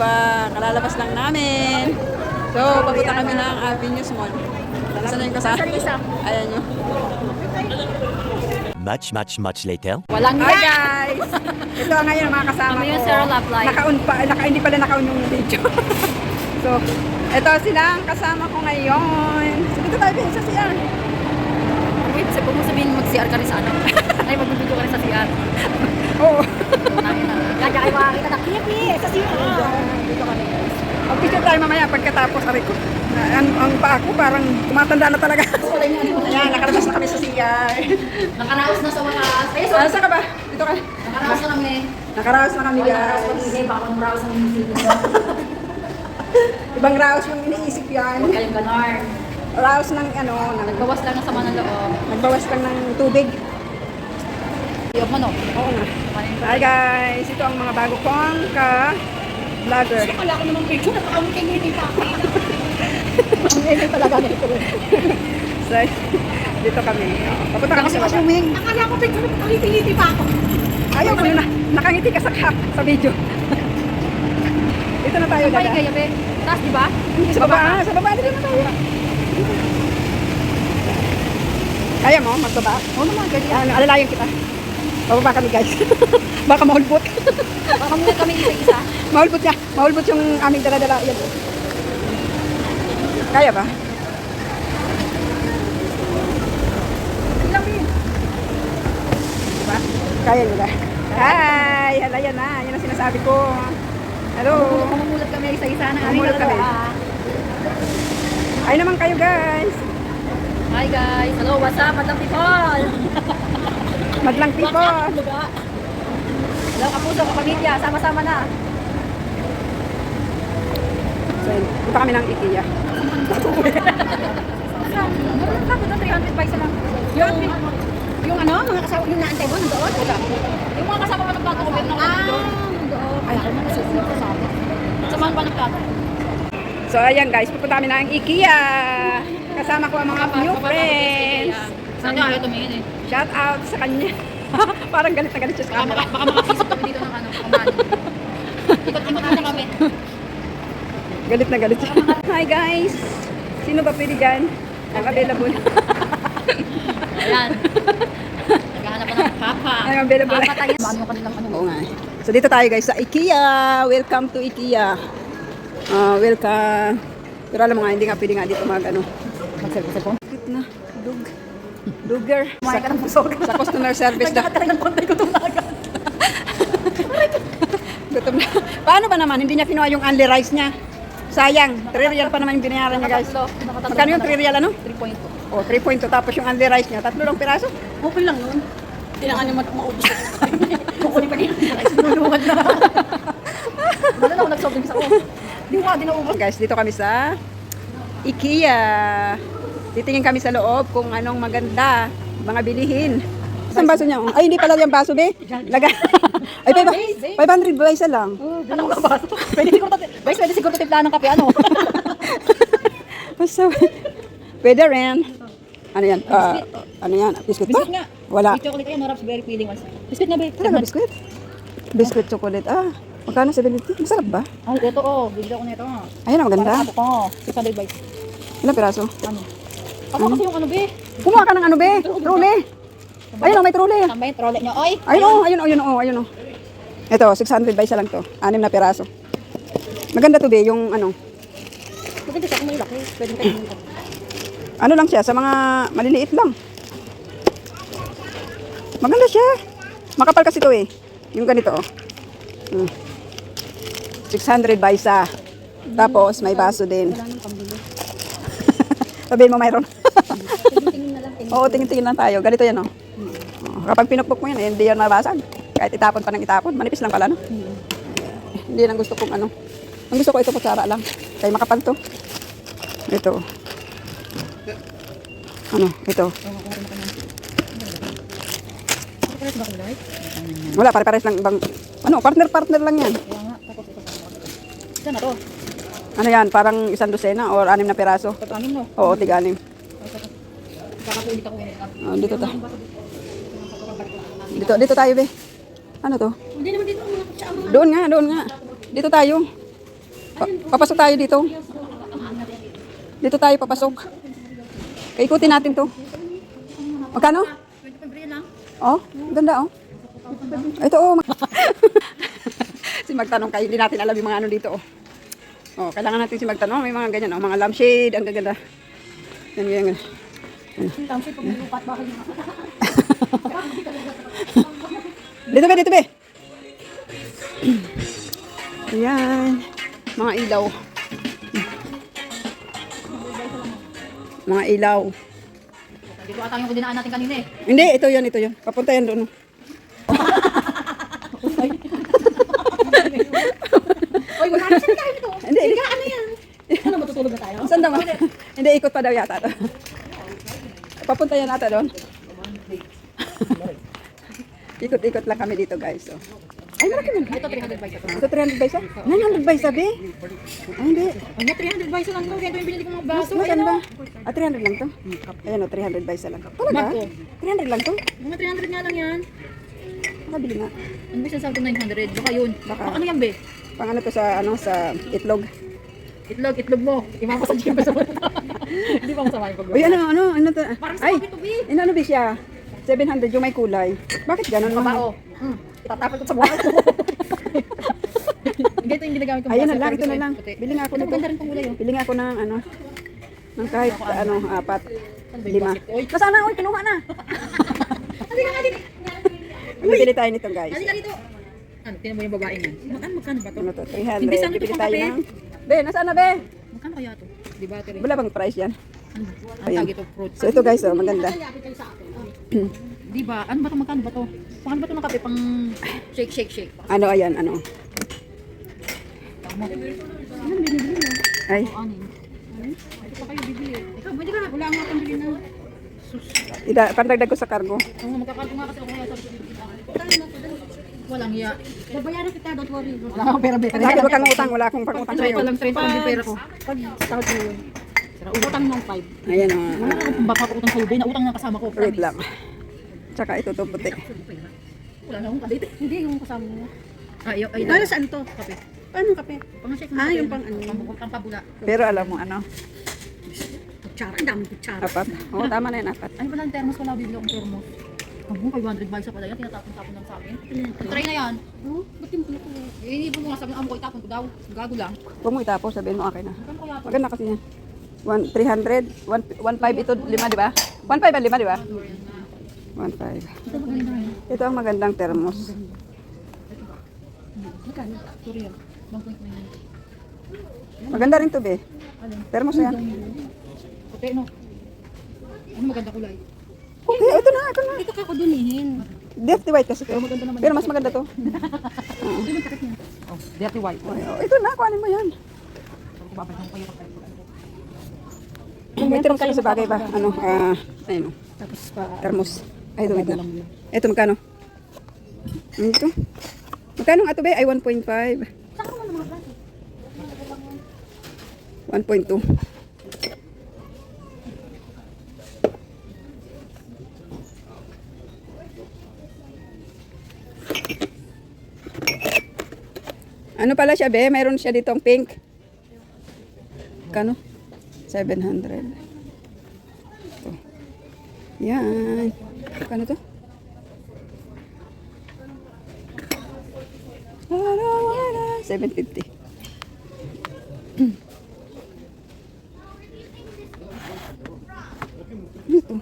kami magsimba. Kalalabas lang namin. So, papunta kami ng Avenues Mall. Saan na yung kasama? Ayan nyo. Much, much, much later. Walang Hi guys! Ito ang ngayon ang mga kasama Kami ko. yung Zero Love Life. Naka-on pa, naka, hindi pala naka-on yung video. so, ito sila ang kasama ko ngayon. Dito tayo din sa CR. Wait, sabi mo sabihin mag-CR ka rin sa ano? Ay, mag-video ka rin sa CR. Oo. Na. Kaya kayo makakita na, Kipi, sa CR! Dito kami guys. Picture tayo mamaya pagkatapos aray ko. Na, ang, ang paa ko parang tumatanda na talaga. Ayan, nakalabas na kami sa CR. Nakaraos na sa wakas. Ay, so, Ah, saan ka ba? Dito ka. nakaraos na kami. Nakaraos na kami Nakaraos guys. pa hindi, baka maraos ang musik. Ibang raos yung iniisip yan. Huwag kayong ganar. Raos ng ano, ng, Nagbawas lang ng sama ng loob. nagbawas lang ng tubig. Iyok mo no? Oo. Hi guys, ito ang mga bago kong ka-vlogger. Wala ko namang picture, nakakawin kayo hindi pa ako. Ang ngayon talaga nito. so, dito kami. Papunta kami sa baba. Akala ko picture, nakakiti pa ako. Ayaw ko na. Nakangiti ka sa sa video. dito na tayo, Ay, dada. kayo, be. Taas, di ba? Sa baba, ah, sa baba, dito na tayo. Kaya mo, magbaba? Oo naman, ganyan. Ano, alalayan kita. Bababa kami guys. Baka mahulbot. Baka muna kami isa-isa. mahulbot niya. Mahulbot yung aming dala-dala. Yan. Kaya ba? Diba? Kaya ba? Hi! Hala yan na. Yan ang sinasabi ko. Hello! Mamumulat kami isa-isa ng aming dalawa. Ay naman kayo guys! Hi guys! Hello, what's up? Madlang people! Madlang! Luga. Hello, kapuso, kapamilya, sama-sama na. So, punta kami ng IKEA. Meron ka doon, 300 peso lang. Yung, yung ano, mga kasama, yung naantay mo, nandoon? Yung mga kasama ko nagplato ko, meron ako doon. nandoon. Ay, ako na nasusunod ko sa akin. Samahan pa ng plato. So ayan guys, pupunta kami ng IKEA. Kasama ko ang mga new friends. Saan ka ayaw tumingin eh? Shout out sa kanya. Parang galit na galit siya sa Baka, camera. maka, baka makakisip kami dito ng ano, kumain. Ikot-ikot natin kami. Galit na galit siya. Hi guys! Sino ba pwede dyan? Ang available. Ayan. Naghahanap pa ng papa. Ang available. Papa tayo. Ano yung kanilang ano? Oo nga. So dito tayo guys sa IKEA. Welcome to IKEA. Ah, welcome. Pero alam mo nga, hindi nga pwede nga dito mag ano. Mag-cellphone? Cute na. Dug. Dugger. Kumain ka ng busog. Sa customer service daw. Nagkakata rin ng konti ko tumagal. Gutom na. Paano ba naman? Hindi niya kinuha yung only rice niya. Sayang. 3 real pa naman yung binayaran niya guys. Magkano yung 3 real ano? 3.2. O, 3.2 tapos yung only rice niya. Tatlo lang piraso. Okay lang yun. Kailangan niya maubos ko. Kukunin pa din. Sinulungan na. Wala na ako nag-sobrang sa ko. Di mo ka dinaubos. Guys, dito kami sa IKEA. Titingin kami sa loob kung anong maganda. Mga bilihin. Saan baso niya? Ay, hindi pala yung baso, be. Laga. Ay, pa, 500 ba isa lang? Ano ka ba? Pwede siguro. Guys, pwede siguro timpla ng kape. Ano? Basta, pwede rin. Ano yan? Ah, ano yan? Biscuit ba? Biscuit nga. Wala. With chocolate yan. Harap's very feeling. Biscuit na ba? Talaga, biscuit? Biscuit chocolate. Ah, magkano 750? Masarap ba? Ay, ito oh. Bigla ko nito. Ayun, ang maganda. Para ako ko. 600 bites. Ilang piraso? Ano? Ako kasi yung ano be. Kumuha ka ng ano, be? Trole. Ayun, oh, may trole. Tambay yung trolley niyo. Oy! Ayun, oh, ayun, oh, ayun, oh, ayun, oh. Ito, 600 ba isa lang to? Anim na piraso. Maganda to, be, yung ano. Maganda siya kung may laki. Pwede kayo. Ano lang siya, sa mga maliliit lang. Maganda siya. Makapal kasi to eh. Yung ganito, oh. Hmm. 600 ba isa? Tapos, may baso din. Sabihin mo, mayroon. Oo, tingin-tingin lang tayo. Ganito yan, oh. Oh, Kapag pinukpok mo yan, eh, hindi yan mabasag. Kahit itapon pa ng itapon. Manipis lang pala, no? Hindi lang gusto kong ano. Ang gusto ko ito kutsara lang. Kaya makapal to. Ito. Ano? Ito. Wala, pare-pares lang ibang... Ano, partner-partner lang yan. Ano yan, parang isang dosena or anim na peraso. Pagkanin mo. Oo, tiga-anim. Oh, dito ta. Dito, dito tayo, be. Ano to? Hindi naman dito. Doon nga, doon nga. Dito tayo. Pa- papasok tayo dito. Dito tayo papasok. Ikutin natin to. Magkano? 25 real lang. Oh, ganda oh. Ito oh. si magtanong kayo, hindi natin alam yung mga ano dito oh. Oh, kailangan natin si magtanong, may mga ganyan oh, mga lampshade, ang gaganda. Yan, yan, yan. Dito be, dito be. Ayan. Mga ilaw. Mga ilaw. Dito ata yung dinaan natin kanina eh. Hindi, ito yun, ito yun. Papunta yan doon. oh. Oy, wala na siya tayo dito. Hindi. Ano yan? Ano matutulog na tayo? Saan daw? Hindi, ikot pa daw yata. Papunta yan ata doon. Ikot-ikot lang kami dito guys. So. Ay, malaki man. Ito 300 by ito. Ito 300 by isa? 900 by sabi? Ay, hindi. Ay, 300 by lang to. Ganito yung binili ko mga Mas baso. maganda. Ah, 300 lang to? Ayan o, 300 by isa lang. Talaga? Marco. 300 lang to? Mga 300 nga lang yan. Nakabili nga. Ba siya sabi 900? Baka yun. Baka. Ano yan be? Pang ano to sa, ano, sa itlog. Itlog, itlog mo. Imama sa chicken sa mata. Hindi pa masama yung pag Uy, ano, ano, ano to? Parang sa Ay, ino, ano ba siya? 700 yung may kulay. Bakit ganun? Babao. Hmm. Itatapon ko sa buhay ko. Ganito yung ginagamit ko. Ayun na lang, ito na lang. Bili nga ako Ito nito. maganda rin pang kulay oh. Bili nga ako ng ano, ng kahit ano, apat, Ano ba yung lima. Nasaan na? Uy, kinuha na. Halika nga dito. Bibili tayo nito guys. Halika dito. Ano, tinan mo yung babaeng yan. Ano, magkano ba to? Ano to? Hindi 300. sana ito Bibili pang kape. Be, nasaan na be? Magkano kaya to? Di ba, Tere? Wala bang price yan? Ang Ayan. tawag ito, fruit. So ito guys, oh, maganda. Di ba? Ano ba to? Magkano ba to? Paano ba to ng kape? Pang shake, shake, shake. Ano, ayan, ano. Tama. Ay, Ano yun? Ito pa kayo bibili. Ikaw, pwede ka na. Wala nga akong bili na. Sus. ida, pandagdag ko sa cargo. Oo, magkakargo nga kasi ako kaya sabi ko. Walang iya. Babayaran kita, don't worry. Wala akong pera, pera. Bakit wag kang utang? Wala akong pang-utang ko sa'yo. lang, try ko yung pera ko. Pag mo yun. Utang ng 5. Ayan, oh. Wala akong baka utang sa'yo, Ben. Utang na kasama ko. Wait lang. Tsaka ito to puti. Wala na akong kalit. Hindi, yung kasama mo. Ah, yung, ay, Para saan to? Kape. Paano kape? Pang shake Ah, yung pang ano. Pang, pabula. Pero alam mo ano, Kutsara. Ang daming kutsara. apat. Oo, tama na yan, apat. Ano pala yung thermos? Wala bibili akong thermos. Ang 500 bags pala yan, tinatapon-tapon lang sa akin. Try na yan. Oh, ba't yung ko? Eh, inipon ko nga sabi amo ko, itapon ko daw. Gago lang. Huwag mo itapos, sabihin mo akin na. Magkano kaya? Maganda kasi yan. One, 300, 1.5 ito, lima, di ba? 1.5 ang lima, di ba? 1.5. Ito ang magandang thermos. Magkano? Sorry ah. 1.9. Maganda rin to, be. Thermos yan. Puti, no? Ano maganda kulay? Okay, ito na, ito na. Ito kakudunihin. Dirty white kasi. to. maganda naman. Pero mas maganda to. Oh, dirty white. Okay, oh, ito na, kuhanin mo yan. Ko, ko May thermos kasi bagay ba? Ano, ah, ayun o. Tapos pa. Thermos. Ay, ito, wait lang. Ito, magkano? Ano ito? Magkano nga ito, be? Ay, 1.5. 1.2. Ano pala siya, be? Mayroon siya ditong pink. Kano? 700. Ito. Yan. Kano to? Wala, wala. 750. Ito.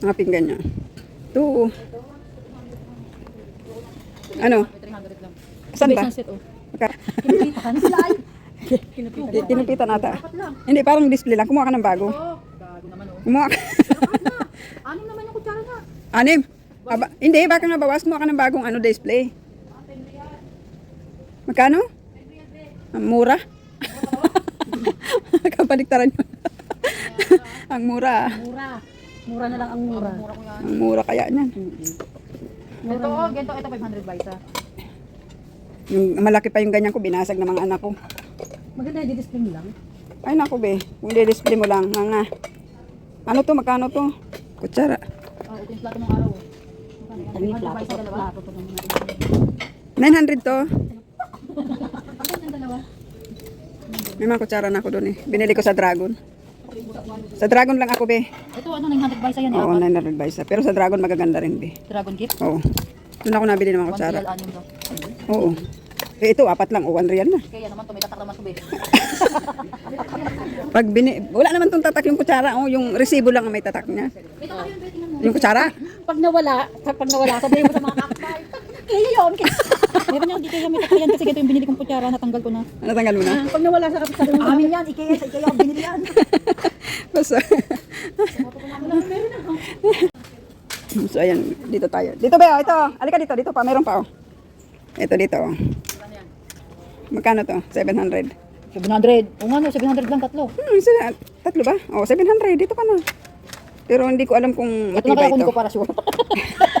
Mga pinggan niya. Ito. Ano? 300 lang. Saan ba? Set, oh. Kinupitan sila ay. Ki- Kinupitan nata. Hindi, parang display lang. Kumuha ka ng bago. Oh, gago naman, oh. Kumuha ka. Anim naman yung kutsara na. Anim. Aba, hindi, baka nga bawas. Kumuha ka ng bagong ano, display. Magkano? Ang mura. Kapaliktaran nyo. ang mura. Mura. Mura na lang ang mura. Mura ko yan. Ang mura kaya niyan. Ito, oh, ganito, ito 500 ba isa? Yung malaki pa yung ganyan ko, binasag ng mga anak ko. Maganda yung display mo lang. Ay naku be, kung di-display mo lang, nga nga. Ano to, magkano to? Kutsara. Ah, ito yung plato ng araw. Ano yung plato? Plato to naman. 900 to. Bakit yung dalawa? May mga kutsara na ako doon eh. Binili ko sa Dragon. Sa Dragon lang ako, be. Ito ano, 900 baisa yan. Oo, apat. 900 ba isa. Pero sa Dragon magaganda rin, be. Dragon kit. Oo. Doon ako nabili ng mga 1 kutsara. real anim daw. Oo. Eh, ito, apat lang. O, 1 real na. Kaya naman, tumitak naman ko, be. Pag bini... Wala naman tong tatak yung kutsara. Oh, yung resibo lang ang may tatak niya. Ito ka yun, be, tingnan mo. Yung kutsara? Pag nawala, pag nawala, sabihin mo sa mga kapitbahay, kaya yun. Meron niya, di kaya may tatayan kasi ganito yung binili kong kutsara, natanggal ko na. Natanggal mo na? Pag nawala sa kapitbahay mo, Amin yan, ikaya, sa ikaya, binili yan. Basta. so, ayan. Dito tayo. Dito ba? oh, Ito. Alika dito. Dito pa. Meron pa, oh. Ito dito. oh. Magkano to? 700. 700. O nga, no, 700 lang, tatlo. Hmm, sila, tatlo ba? Oh, 700. Dito ka na. Pero hindi ko alam kung Ito na matibay kaya ito. ko para sure.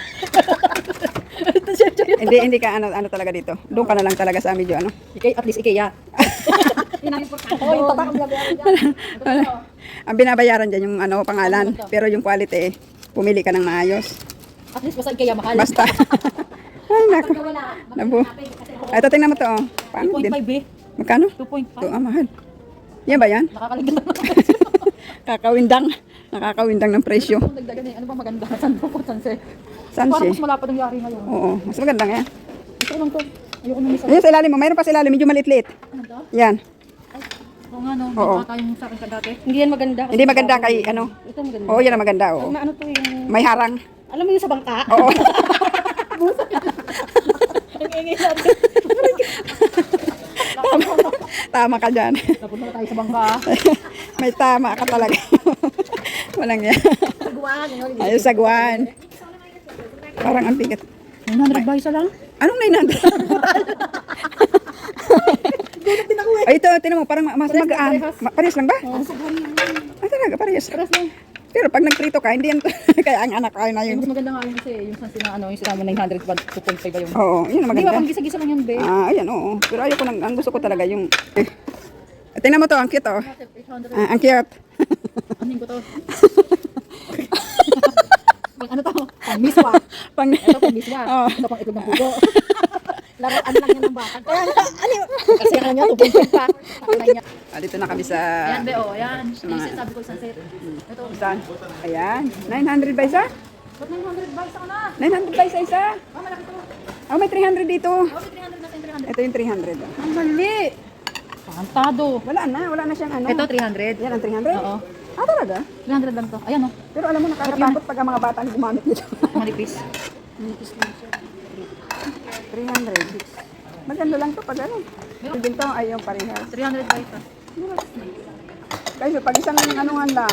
hindi, hindi ka ano, ano talaga dito. Doon ka na lang talaga sa medyo ano. Ikay, at least ikaya. Oo, yung tatak ang binabayaran dyan. Ang binabayaran dyan yung ano, pangalan. Pero yung quality, pumili ka ng maayos. At least basta ikaya mahal. Basta. Ay, naku. Nabu. Ito, tingnan mo to. oh. Paano din? 2.5 eh. Magkano? 2.5. Ito, ah, mahal. Yan ba yan? Nakakaligdan naman. Kakawindang. Nakakawindang ng presyo. Eh. Ano ba maganda? San po ko, sanse. Saan Parang siya? mas malapad ang yari ngayon. Oo, mas maganda nga. Gusto ko lang to. Ayoko nung isa. Ayan sa ilalim mo. Mayroon pa sa ilalim. Medyo maliit-liit. Ano to? Yan. Oo nga no. Oo. Baka tayong sa akin ka dati. Hindi yan maganda. Hindi maganda kay ano. Ito maganda. Oo, yan ang maganda. Oo. Na ano to yung... May harang. Alam mo yung sa bangka? Oo. Ang ingay natin. tama, tama ka dyan. Napunta na tayo sa bangka. May tama ka talaga. Walang yan. Sagwan. Ano, Ayos sagwan. Parang ang bigat. 900 ba isa lang? Anong 900? Ay, ito, tinan mo, parang ma- mas magaan. Ma- parehas lang ba? Ah, talaga, parehas. Paras lang. Pero pag nagprito ka, hindi yan, kaya ang anak ko na yun. mas maganda nga yun kasi yung sa sina ano, yung sinama 900 ba 2.5 ba yun? Oo, yun ang Hindi ba maganda. pang gisa-gisa lang yan, be? Ah, ayan, oo. Pero ayoko nang, ang gusto ko talaga yung... Eh. Tingnan mo to, ang cute, oh. 800. Ah, ang cute. Anin ko to. Pang ano to? Pang miswa. Pang... Ito pang miswa. Oo. Ito pang itlog ng pugo. Laruan lang yan ng baka. Kaya nga, ano yun? Kasi ano niya, 2.5 pa. Ah, dito na kami sa... Ayan, be, oh, ayan. mga- Isa, sabi ko sunset. Ito. Saan? Ayan. 900 ba isa? Ba't 900 ba? Isa ka na. 900 ba isa isa? Ah, malaki to. Oh, may 300 dito. Oh, may 300 na sa 300. Ito yung 300. oh. Ang mali. Pangantado. Wala na, wala na siyang ano. Ito, 300. Yan ang 300? Oo. Ah, talaga? 300 lang to. Ayan, oh. Pero alam mo, nakakatakot pag ang mga bata ang gumamit nito. Manipis. 300. Maganda lang to pag ano. Meron din to ay yung parehas. 300 ba ito? Guys, pag isang anuhan lang,